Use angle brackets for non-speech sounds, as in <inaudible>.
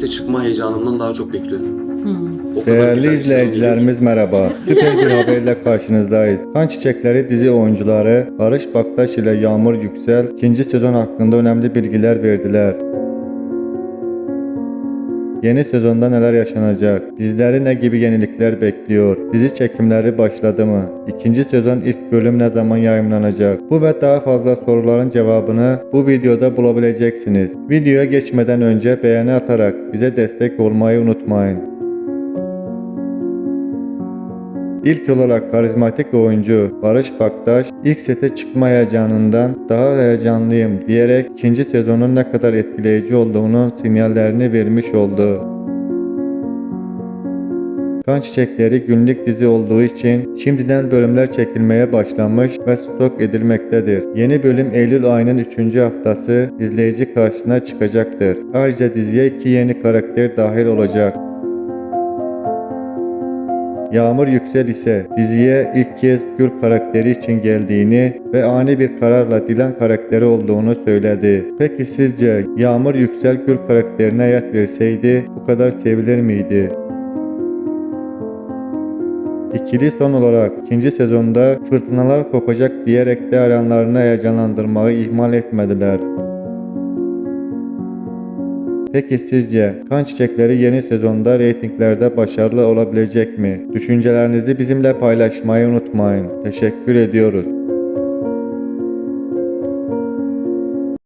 De çıkma heyecanımdan daha çok bekliyorum. O kadar Değerli güzel bir şey izleyicilerimiz merhaba. <laughs> Süper bir haberle karşınızdayız. Kan Çiçekleri dizi oyuncuları Barış Baktaş ile Yağmur Yüksel ikinci sezon hakkında önemli bilgiler verdiler. Yeni sezonda neler yaşanacak? Bizleri ne gibi yenilikler bekliyor? Dizi çekimleri başladı mı? İkinci sezon ilk bölüm ne zaman yayınlanacak? Bu ve daha fazla soruların cevabını bu videoda bulabileceksiniz. Videoya geçmeden önce beğeni atarak bize destek olmayı unutmayın. İlk olarak karizmatik oyuncu Barış Baktaş ilk sete çıkma heyecanından daha heyecanlıyım diyerek ikinci sezonun ne kadar etkileyici olduğunun sinyallerini vermiş oldu. Kan Çiçekleri günlük dizi olduğu için şimdiden bölümler çekilmeye başlanmış ve stok edilmektedir. Yeni bölüm Eylül ayının 3. haftası izleyici karşısına çıkacaktır. Ayrıca diziye iki yeni karakter dahil olacak. Yağmur Yüksel ise diziye ilk kez Gül karakteri için geldiğini ve ani bir kararla Dilan karakteri olduğunu söyledi. Peki sizce Yağmur Yüksel Gül karakterine hayat verseydi bu kadar sevilir miydi? İkili son olarak ikinci sezonda fırtınalar kopacak diyerek de hayranlarını heyecanlandırmayı ihmal etmediler. Peki sizce Kan Çiçekleri yeni sezonda reytinglerde başarılı olabilecek mi? Düşüncelerinizi bizimle paylaşmayı unutmayın. Teşekkür ediyoruz.